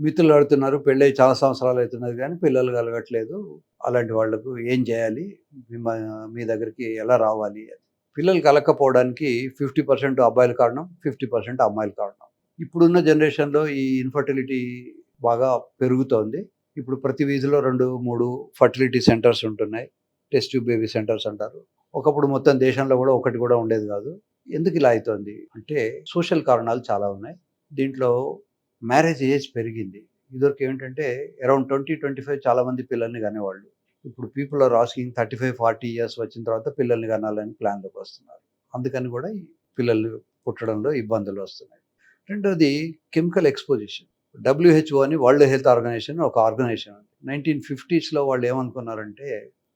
మిత్రులు ఆడుతున్నారు పెళ్ళై చాలా సంవత్సరాలు అవుతున్నది కానీ పిల్లలు కలగట్లేదు. అలాంటి వాళ్ళకు ఏం చేయాలి? మీ- మీ దగ్గరికి ఎలా రావాలి? పిల్లలు కలగకపోవడానికి ఫిఫ్టీ పర్సెంట్ అబ్బాయిల కారణం ఫిఫ్టీ పర్సెంట్ అమ్మాయిల కారణం. ఇప్పుడున్న జనరేషన్లో ఈ ఇన్ఫర్టిలిటీ బాగా పెరుగుతోంది. ఇప్పుడు ప్రతి వీధిలో రెండు మూడు ఫర్టిలిటీ సెంటర్స్ ఉంటున్నాయి. టెస్ట్ ట్యూబ్ బేబీ సెంటర్స్ అంటారు. ఒకప్పుడు మొత్తం దేశంలో కూడా ఒకటి కూడా ఉండేది కాదు. ఎందుకు ఇలా అవుతోంది? అంటే సోషల్ కారణాలు చాలా ఉన్నాయి. దీంట్లో మ్యారేజ్ ఏజ్ పెరిగింది. ఇదివరకు ఏంటంటే అరౌండ్ ట్వంటీ ట్వంటీ ఫైవ్ చాలా మంది పిల్లల్ని కనేవాళ్ళు. ఇప్పుడు people are asking thirty five forty years వచ్చిన తర్వాత పిల్లల్ని కనాలని ప్లాన్లోకి వస్తున్నారు. అందుకని కూడా పిల్లల్ని పిల్లలు పుట్టడంలో ఇబ్బందులు వస్తున్నాయి. రెండోది కెమికల్ ఎక్స్పోజిషన్. డబ్ల్యూహెచ్ఓ అని వరల్డ్ హెల్త్ ఆర్గనైజేషన్ ఒక ఆర్గనైజేషన్ నైన్టీన్ ఫిఫ్టీస్లో వాళ్ళు ఏమనుకున్నారంటే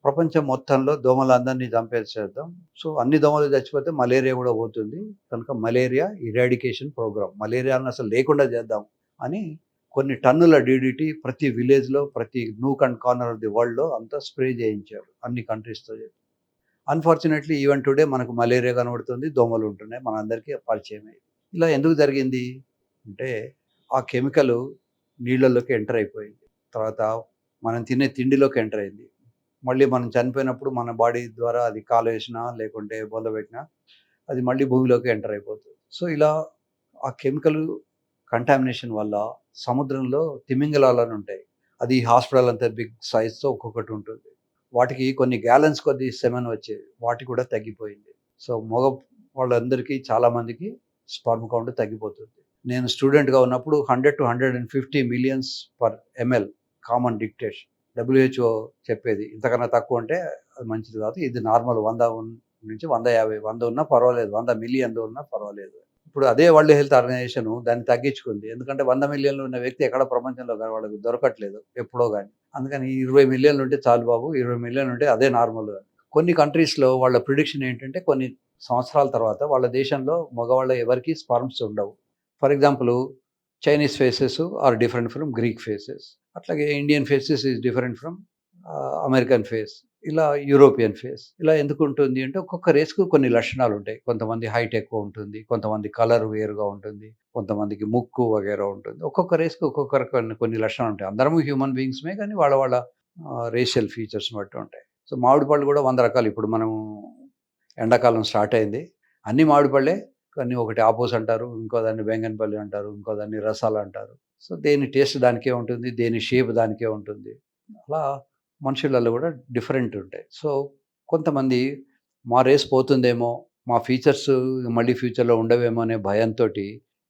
ప్రపంచం మొత్తంలో దోమలందరినీ చంపేసేద్దాం. సో అన్ని దోమలు చచ్చిపోతే మలేరియా కూడా పోతుంది. కనుక మలేరియా ఇరాడికేషన్ ప్రోగ్రామ్. మలేరియా అసలు లేకుండా చేద్దాం. అని కొన్ని టన్నుల డీడీటీ ప్రతి విలేజ్లో ప్రతి nook and corner of the వరల్డ్లో అంతా స్ప్రే చేయించారు అన్ని కంట్రీస్తో చెప్పి. అన్ఫార్చునేట్లీ ఈవెన్ టుడే మనకు మలేరియా కనబడుతుంది దోమలు ఉంటున్నాయి మనందరికీ పరిచయం అయింది. ఇలా ఎందుకు జరిగింది అంటే ఆ కెమికల్ నీళ్ళల్లోకి ఎంటర్ అయిపోయింది. తర్వాత మనం తినే తిండిలోకి ఎంటర్ అయింది. మళ్ళీ మనం చనిపోయినప్పుడు మన బాడీ ద్వారా అది కాలు వేసినా లేకుంటే బొంద పెట్టినా అది మళ్ళీ భూమిలోకి ఎంటర్ అయిపోతుంది. సో ఇలా ఆ కెమికల్ కంటామినేషన్ వల్ల సముద్రంలో తిమింగలాలని ఉంటాయి. అది హాస్పిటల్ అంత బిగ్ సైజ్తో ఒక్కొక్కటి ఉంటుంది. వాటికి కొన్ని గ్యాలన్స్ కొద్ది సెమెన్ వచ్చేది వాటి కూడా తగ్గిపోయింది. సో మగ వాళ్ళందరికీ చాలామందికి స్పర్మ్ కౌంట్ తగ్గిపోతుంది. నేను స్టూడెంట్గా ఉన్నప్పుడు hundred to hundred and fifty millions per ML common dictation WHO చెప్పేది. ఇంతకన్నా తక్కువ ఉంటే అది మంచిది కాదు. ఇది నార్మల్ వంద నుంచి వంద యాభై వంద ఉన్నా పర్వాలేదు. వంద మిలియన్ ఉన్నా పర్వాలేదు. ఇప్పుడు అదే వరల్డ్ హెల్త్ ఆర్గనైజేషన్ దాన్ని తగ్గించుకుంది. ఎందుకంటే వంద మిలియన్లు ఉన్న వ్యక్తి ఎక్కడ ప్రపంచంలో కానీ వాళ్ళకి దొరకట్లేదు ఎప్పుడో కానీ. అందుకని ఇరవై మిలియన్లు ఉంటే చాలు బాబు ఇరవై మిలియన్లు ఉంటే అదే నార్మల్ కొన్ని కంట్రీస్లో వాళ్ళ ప్రిడిక్షన్ ఏంటంటే కొన్ని సంవత్సరాల తర్వాత వాళ్ళ దేశంలో మగవాళ్ళ ఎవరికి స్పర్మ్స్ ఉండవు. For example Chinese faces are different from Greek faces అట్లాగే Indian faces is different from American face ఇలా యూరోపియన్ ఫేస్ ఇలా ఎందుకు ఉంటుంది అంటే ఒక్కొక్క రేస్కు కొన్ని లక్షణాలు ఉంటాయి. కొంతమంది హైట్ ఎక్కువ ఉంటుంది కొంతమంది కలర్ వేరుగా ఉంటుంది కొంతమందికి ముక్కు వగేరా ఉంటుంది. ఒక్కొక్క రేస్కి ఒక్కొక్క కొన్ని కొన్ని లక్షణాలు ఉంటాయి. అందరము హ్యూమన్ బీయింగ్స్మే కానీ వాళ్ళ వాళ్ళ రేషియల్ ఫీచర్స్ బట్టి ఉంటాయి. సో మామిడి పళ్ళు కూడా వంద రకాలు. ఇప్పుడు మనం ఎండాకాలం స్టార్ట్ అయింది. అన్ని మామిడి పళ్ళే కానీ ఒకటి ఆపోస్ అంటారు ఇంకో దాన్ని బెంగన్పల్లి అంటారు ఇంకో దాన్ని రసాలు అంటారు. సో దేని టేస్ట్ దానికే ఉంటుంది దేని షేప్ దానికే ఉంటుంది. అలా మనుషులలో కూడా డిఫరెంట్ ఉంటాయి. సో కొంతమంది మా రేస్ పోతుందేమో మా ఫీచర్స్ మళ్ళీ ఫ్యూచర్లో ఉండవేమో అనే భయంతో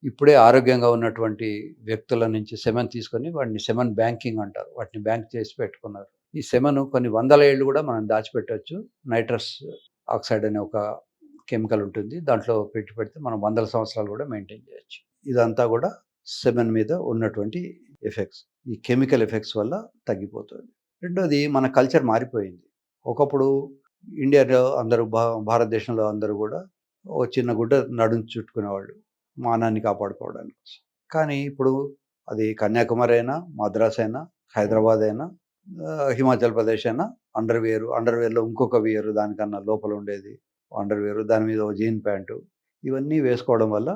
ఇప్పుడే ఆరోగ్యంగా ఉన్నటువంటి వ్యక్తుల నుంచి సెమెన్ తీసుకొని వాటిని సెమెన్ బ్యాంకింగ్ అంటారు. వాటిని బ్యాంక్ చేసి పెట్టుకున్నారు. ఈ సెమెన్ కొన్ని వందల ఏళ్ళు కూడా మనం దాచిపెట్టవచ్చు నైట్రస్ ఆక్సైడ్ అనే ఒక కెమికల్ ఉంటుంది. దాంట్లో పెట్టి పెడితే మనం వందల సంవత్సరాలు కూడా మెయింటైన్ చేయొచ్చు. ఇదంతా కూడా సెమెన్ మీద ఉన్నటువంటి ఎఫెక్ట్స్. ఈ కెమికల్ ఎఫెక్ట్స్ వల్ల తగ్గిపోతుంది. రెండోది మన కల్చర్ మారిపోయింది. ఒకప్పుడు ఇండియాలో అందరూ భా భారతదేశంలో అందరూ కూడా ఓ చిన్న గుడ్డ నడుము చుట్టుకునేవాళ్ళు మానాన్ని కాపాడుకోవడానికి కానీ ఇప్పుడు అది కన్యాకుమారి అయినా మద్రాస్ అయినా హైదరాబాద్ అయినా హిమాచల్ ప్రదేశ్ అయినా అండర్వేరు అండర్వేర్లో ఇంకొక వేర్ దానికన్నా లోపల ఉండేది అండర్వేరు దాని మీద జీన్ ప్యాంటు ఇవన్నీ వేసుకోవడం వల్ల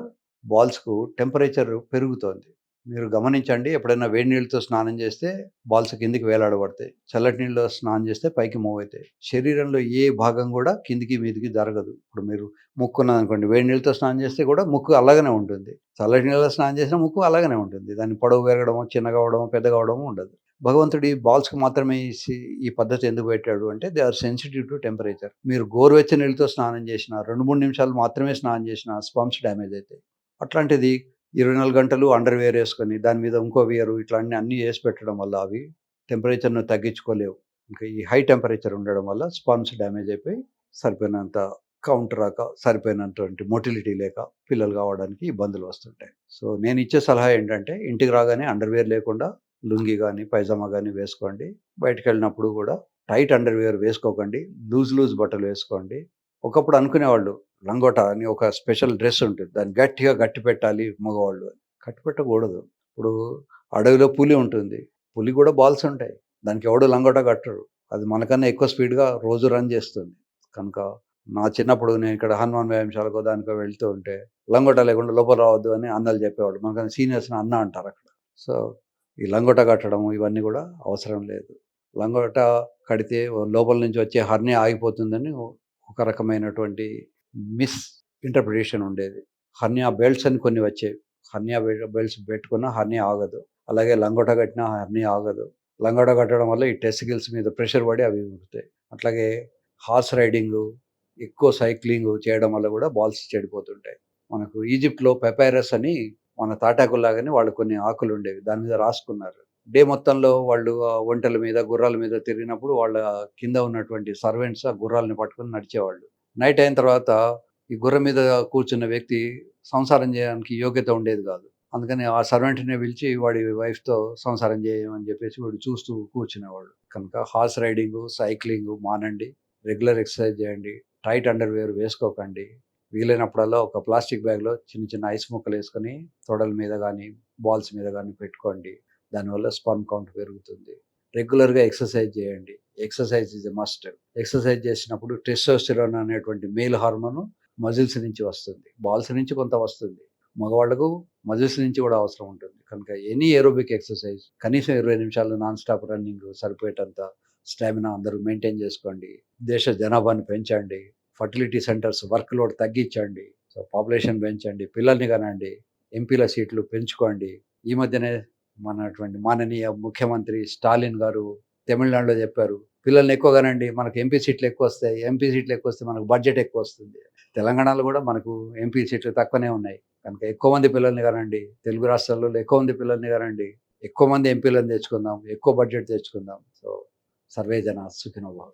బాల్స్కు టెంపరేచర్ పెరుగుతోంది. మీరు గమనించండి ఎప్పుడైనా వేడి నీళ్ళతో స్నానం చేస్తే బాల్స్ కిందికి వేలాడబడతాయి. చల్లటి నీళ్ళలో స్నానం చేస్తే పైకి మూవ్ అవుతాయి. శరీరంలో ఏ భాగం కూడా కిందికి మీదికి జరగదు. ఇప్పుడు మీరు ముక్కు ఉన్నది అనుకోండి వేడి నీళ్ళతో స్నానం చేస్తే కూడా ముక్కు అలాగనే ఉంటుంది. చల్లటి నీళ్ళలో స్నానం చేసినా ముక్కు అలాగనే ఉంటుంది. దాన్ని పొడవు పెరగడము చిన్నగా అవడము పెద్దగా అవడము ఉండదు. భగవంతుడి బాల్స్కి మాత్రమే ఈ పద్ధతి ఎందుకు పెట్టాడు అంటే they are sensitive to temperature. మీరు గోరువెచ్చ నీళ్ళతో స్నానం చేసిన రెండు మూడు నిమిషాలు మాత్రమే స్నానం చేసిన స్పంప్స్ డ్యామేజ్ అవుతాయి. అట్లాంటిది ఇరవై నాలుగు గంటలు అండర్ వేర్ వేసుకొని దాని మీద ఇంకో వేరు ఇట్లా అన్ని అన్నీ వేసి పెట్టడం వల్ల అవి టెంపరేచర్ను తగ్గించుకోలేవు. ఇంకా ఈ హై టెంపరేచర్ ఉండడం వల్ల స్పాన్స్ డ్యామేజ్ అయిపోయి సరిపోయినంత కౌంట్ రాక సరిపోయినటువంటి మొటిలిటీ లేక పిల్లలు కావడానికి ఇబ్బందులు వస్తుంటాయి. సో నేను ఇచ్చే సలహా ఏంటంటే ఇంటికి రాగానే అండర్వేర్ లేకుండా లుంగి కానీ పైజామా కానీ వేసుకోండి. బయటకు వెళ్ళినప్పుడు కూడా టైట్ అండర్వేర్ వేసుకోకండి. లూజ్ లూజ్ బట్టలు వేసుకోండి. ఒకప్పుడు అనుకునేవాళ్ళు లంగోట అని ఒక స్పెషల్ డ్రెస్ ఉంటుంది. దాన్ని గట్టిగా గట్టి పెట్టాలి మగవాళ్ళు అని. కట్టి పెట్టకూడదు. ఇప్పుడు అడవిలో పులి ఉంటుంది. పులి కూడా బాల్స్ ఉంటాయి. దానికి ఎవడు లంగోట కట్టరు అది మనకన్నా ఎక్కువ స్పీడ్గా రోజు రన్ చేస్తుంది. కనుక నా చిన్నప్పుడు నేను ఇక్కడ హనుమాన్ వ్యాయామశాలకు దానికో వెళ్తూ ఉంటే లంగోట లేకుండా లోపల రావద్దు అని అన్నలు చెప్పేవాడు మనకన్నా సీనియర్స్ అన్న అంటారు అక్కడ. సో ఈ లంగోట కట్టడం ఇవన్నీ కూడా అవసరం లేదు. లంగోట కడితే లోపల నుంచి వచ్చే హర్ని ఆగిపోతుందని ఒక రకమైనటువంటి మిస్ ఇంటర్ప్రిటేషన్ ఉండేది. హర్నియా బెల్ట్స్ అని కొన్ని వచ్చేవి. హర్నియా బెల్ట్స్ పెట్టుకున్న హర్నియా ఆగదు. అలాగే లంగోట కట్టినా హర్నియా ఆగదు. లంగోట కట్టడం వల్ల ఈ టెస్టికల్స్ మీద ప్రెషర్ పడి అవి ఉరుకుతాయి అట్లాగే హార్స్ రైడింగ్ ఎక్కువ సైక్లింగ్ చేయడం వల్ల కూడా బాల్స్ చెడిపోతుంటాయి. మనకు ఈజిప్ట్లో పెపైరస్ అని మన తాటాకుల్లాగానే వాళ్ళు కొన్ని ఆకులు ఉండేవి. దాని మీద రాసుకున్నారు. డే మొత్తంలో వాళ్ళు ఒంటల ఒంటెల మీద గుర్రాల మీద తిరిగినప్పుడు వాళ్ళ కింద ఉన్నటువంటి సర్వెంట్స్ ఆ గుర్రాలని పట్టుకొని నడిచేవాళ్ళు. నైట్ అయిన తర్వాత ఈ గుర్రం మీద కూర్చున్న వ్యక్తి సంసారం చేయడానికి యోగ్యత ఉండేది కాదు. అందుకని ఆ సర్వెంట్ని పిలిచి వాడి వైఫ్తో సంసారం చేయమని చెప్పేసి వాడు చూస్తూ కూర్చునేవాడు. కనుక హార్స్ రైడింగ్ సైక్లింగ్ మానండి. రెగ్యులర్ ఎక్సర్సైజ్ చేయండి. టైట్ అండర్వేర్ వేసుకోకండి. వీలైనప్పుడల్లా ఒక ప్లాస్టిక్ బ్యాగ్లో చిన్న చిన్న ఐస్ ముక్కలు వేసుకొని తొడల మీద కానీ బాల్స్ మీద కానీ పెట్టుకోండి. దానివల్ల స్పర్మ్ కౌంట్ పెరుగుతుంది. రెగ్యులర్గా ఎక్సర్సైజ్ చేయండి. Exercise is a must exercise చేసినప్పుడు టెస్టోస్టిరోన్ అనేటువంటి మేల్ హార్మోన్ మజిల్స్ నుంచి వస్తుంది. బాల్స్ నుంచి కొంత వస్తుంది. మగవాళ్ళకు మజిల్స్ నుంచి కూడా అవసరం ఉంటుంది. కనుక ఎనీ ఏరోబిక్ ఎక్సర్సైజ్ కనీసం ఇరవై నిమిషాలు నాన్ స్టాప్ రన్నింగ్ సరిపోయేటంత స్టామినా అందరూ మెయింటైన్ చేసుకోండి. దేశ జనాభాని పెంచండి. ఫర్టిలిటీ సెంటర్స్ వర్క్ లోడ్ తగ్గించండి. సో పాపులేషన్ పెంచండి. పిల్లల్ని కనండి. ఎంపీల సీట్లు పెంచుకోండి. ఈ మధ్యనే మనటువంటి మాననీయ ముఖ్యమంత్రి స్టాలిన్ గారు తమిళనాడులో చెప్పారు పిల్లల్ని ఎక్కువ కనండి మనకు ఎంపీ సీట్లు ఎక్కువ వస్తాయి ఎంపీ సీట్లు ఎక్కువ వస్తే మనకు బడ్జెట్ ఎక్కువ వస్తుంది తెలంగాణలో కూడా మనకు ఎంపీ సీట్లు తక్కువనే ఉన్నాయి. కనుక ఎక్కువ మంది పిల్లల్ని కనండి తెలుగు రాష్ట్రాల్లో ఎక్కువ మంది పిల్లల్ని కనండి ఎక్కువ మంది ఎంపీలను తెచ్చుకుందాం ఎక్కువ బడ్జెట్ తెచ్చుకుందాం. సో సర్వే జన సుఖినోభావం